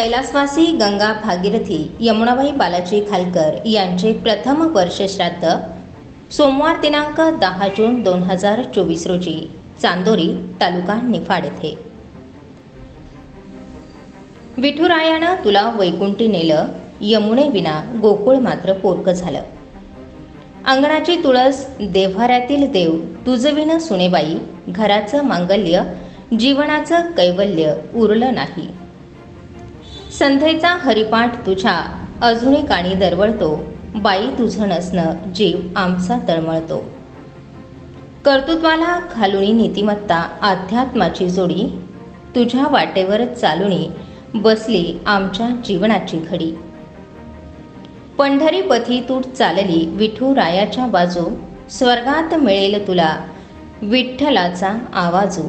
कैलासवासी गंगा भागीरथी यमुनाबाई बालाजी खालकर यांचे प्रथम वर्ष श्राद्ध सोमवार दिनांक दहा जून दोन हजार चोवीस रोजी चांदोरी तालुका निफाड येथे. विठुरायानं तुला वैकुंठी नेलं यमुने विना गोकुळ मात्र पोरकं झालं. अंगणाची तुळस देव्हाऱ्यातील देव तुझविन सुनेबाई घराचं मांगल्य जीवनाचं कैवल्य उरलं नाही. संध्येचा हरिपाठ तुझ्या. अजूनही काणी दरवळतो. बाई तुझं नसणं जीव आमचा तळमळतो. कर्तृत्वाला घालुनी नीतिमत्ता अध्यात्माची जोडी. तुझ्या वाटेवर चालुनी बसली आमच्या जीवनाची घडी. पंढरी पथी तूट चालली विठू रायाच्या बाजू. स्वर्गात मिळेल तुला विठ्ठलाचा आवाजू.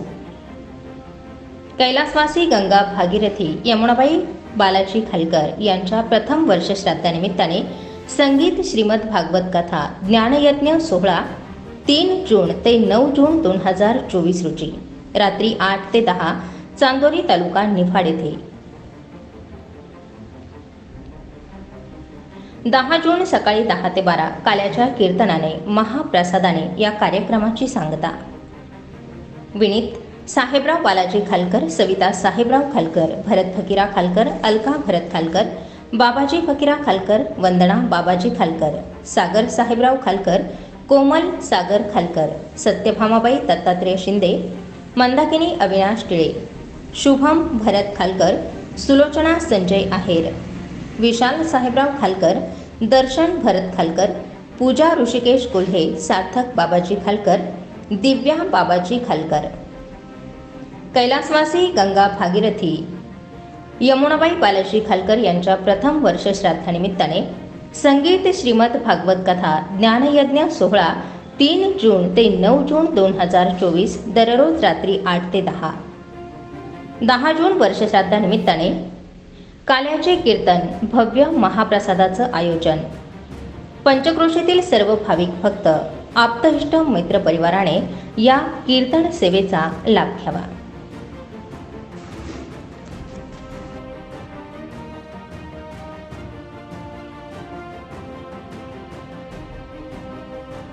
कैलासवासी गंगा भागीरथी यमुनाबाई. बालाजी खालकर यांच्या प्रथम वर्षश्राद्धानिमित्ताने संगीत श्रीमद भागवत कथा ज्ञानयज्ञ सोहळा तीन जून ते नऊ जून दोन हजार चोवीस रोजी रात्री आठ ते दहा चांदोरी तालुका निफाड येथे. दहा जून सकाळी दहा ते बारा काल्याच्या कीर्तनाने महाप्रसादाने या कार्यक्रमाची सांगता. विनीत साहेबराव बालाजी खालकर सविता साहेबराव खालकर भरत फकीरा खालकर अलका भरत खालकर बाबाजी फकीरा खालकर वंदना बाबाजी खालकर सागर साहेबराव खालकर कोमल सागर खालकर सत्यभामाबाई दत्तात्रेय शिंदे मंदाकिनी अविनाश टिळे शुभम भरत खालकर सुलोचना संजय आहेर विशाल साहेबराव खालकर दर्शन भरत खालकर पूजा ऋषिकेश कोल्हे सार्थक बाबाजी खालकर दिव्या बाबाजी खालकर. कैलासवासी गंगा भागीरथी यमुनाबाई बालाजी खालकर यांच्या प्रथम वर्ष श्राद्धानिमित्ताने संगीत श्रीमद भागवत कथा ज्ञानयज्ञ सोहळा तीन जून ते नऊ जून दोन हजार चोवीस दररोज रात्री आठ ते दहा. दहा जून वर्षश्राद्धानिमित्ताने काल्याचे कीर्तन भव्य महाप्रसादाचं आयोजन. पंचक्रोशीतील सर्व भाविक भक्त आप्तहिष्ट मित्रपरिवाराने या कीर्तन सेवेचा लाभ घ्यावा.